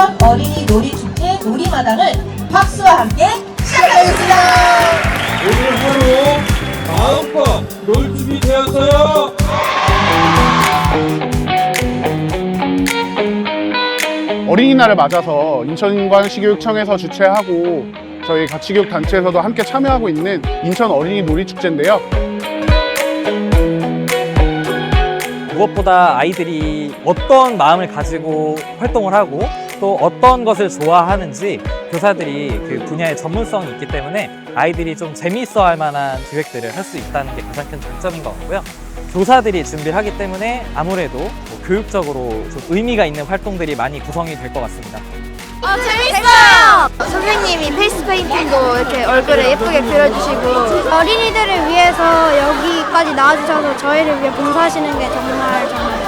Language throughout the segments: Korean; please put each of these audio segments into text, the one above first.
인천 어린이 놀이축제 놀이마당을 박수와 함께 시작하겠습니다. 오늘 하루 마음껏 놀 준비 되었어요? 어린이날을 맞아서 인천관시교육청에서 주최하고 저희 가치교육 단체에서도 함께 참여하고 있는 인천 어린이 놀이축제인데요. 무엇보다 아이들이 어떤 마음을 가지고 활동을 하고 또 어떤 것을 좋아하는지 교사들이 그 분야의 전문성이 있기 때문에 아이들이 좀 재미있어 할 만한 기획들을 할 수 있다는 게 가장 큰 장점인 것 같고요. 교사들이 준비를 하기 때문에 아무래도 뭐 교육적으로 좀 의미가 있는 활동들이 많이 구성이 될 것 같습니다. 아, 재밌어요! 선생님이 페이스 페인팅도 이렇게 얼굴에 예쁘게 그려주시고 어린이들을 위해서 여기까지 나와주셔서 저희를 위해 봉사하시는 게 정말 정말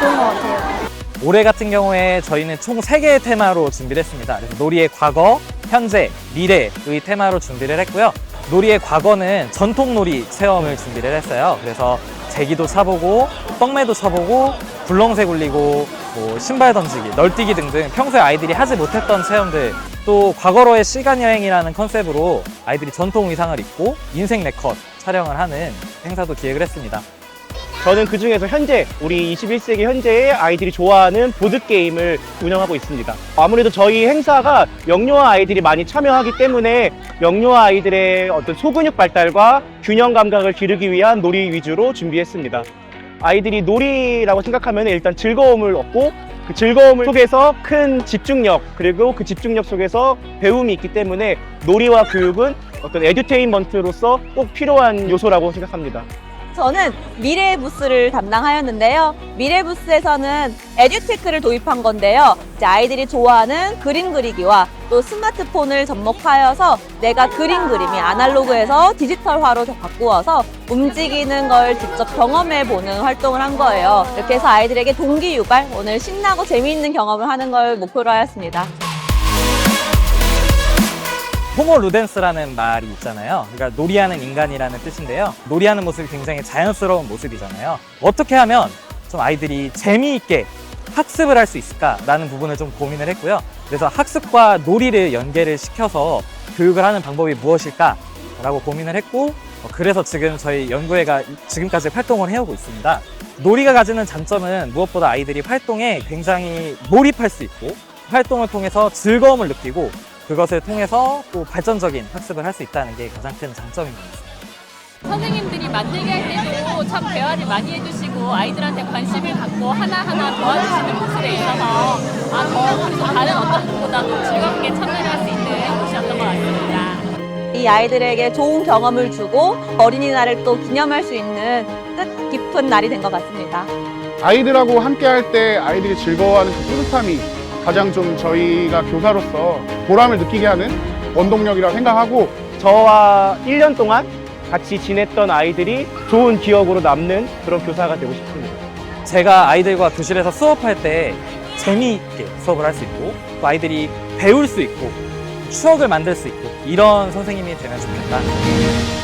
좋은 것 같아요. 올해 같은 경우에 저희는 총 3개의 테마로 준비를 했습니다. 그래서 놀이의 과거, 현재, 미래의 테마로 준비를 했고요. 놀이의 과거는 전통 놀이 체험을 준비를 했어요. 그래서 제기도 차보고, 떡매도 쳐보고, 굴렁쇠 굴리고, 뭐 신발 던지기, 널뛰기 등등 평소에 아이들이 하지 못했던 체험들 또 과거로의 시간 여행이라는 컨셉으로 아이들이 전통 의상을 입고 인생 네컷 촬영을 하는 행사도 기획을 했습니다. 저는 그 중에서 현재 우리 21세기 현재의 아이들이 좋아하는 보드 게임을 운영하고 있습니다. 아무래도 저희 행사가 영유아 아이들이 많이 참여하기 때문에 영유아 아이들의 어떤 소근육 발달과 균형 감각을 기르기 위한 놀이 위주로 준비했습니다. 아이들이 놀이라고 생각하면 일단 즐거움을 얻고 그 즐거움 속에서 큰 집중력 그리고 그 집중력 속에서 배움이 있기 때문에 놀이와 교육은 어떤 에듀테인먼트로서 꼭 필요한 요소라고 생각합니다. 저는 미래 부스를 담당하였는데요. 미래 부스에서는 에듀테크를 도입한 건데요. 이제 아이들이 좋아하는 그림 그리기와 또 스마트폰을 접목하여서 내가 그림 그림이 아날로그에서 디지털화로 바꾸어서 움직이는 걸 직접 경험해 보는 활동을 한 거예요. 이렇게 해서 아이들에게 동기 유발, 오늘 신나고 재미있는 경험을 하는 걸 목표로 하였습니다. 호모 루덴스라는 말이 있잖아요. 그러니까 놀이하는 인간이라는 뜻인데요. 놀이하는 모습이 굉장히 자연스러운 모습이잖아요. 어떻게 하면 좀 아이들이 재미있게 학습을 할 수 있을까라는 부분을 좀 고민을 했고요. 그래서 학습과 놀이를 연계를 시켜서 교육을 하는 방법이 무엇일까라고 고민을 했고, 어, 그래서 지금 저희 연구회가 지금까지 활동을 해오고 있습니다. 놀이가 가지는 장점은 무엇보다 아이들이 활동에 굉장히 몰입할 수 있고, 활동을 통해서 즐거움을 느끼고, 그것을 통해서 또 발전적인 학습을 할 수 있다는 게 가장 큰 장점인 것 같습니다. 선생님들이 만들게 할 때도 참 대화를 많이 해주시고 아이들한테 관심을 갖고 하나하나 도와주시는 모습에 있어서 아, 더 그래서 다른 어떤 곳보다도 즐겁게 참여를 할 수 있는 곳이었던 것 같습니다. 이 아이들에게 좋은 경험을 주고 어린이날을 또 기념할 수 있는 뜻 깊은 날이 된 것 같습니다. 아이들하고 함께 할 때 아이들이 즐거워하는 그 뿌듯함이 가장 좀 저희가 교사로서 보람을 느끼게 하는 원동력이라고 생각하고 저와 1년 동안 같이 지냈던 아이들이 좋은 기억으로 남는 그런 교사가 되고 싶습니다. 제가 아이들과 교실에서 수업할 때 재미있게 수업을 할 수 있고 또 아이들이 배울 수 있고 추억을 만들 수 있고 이런 선생님이 되면 좋겠다.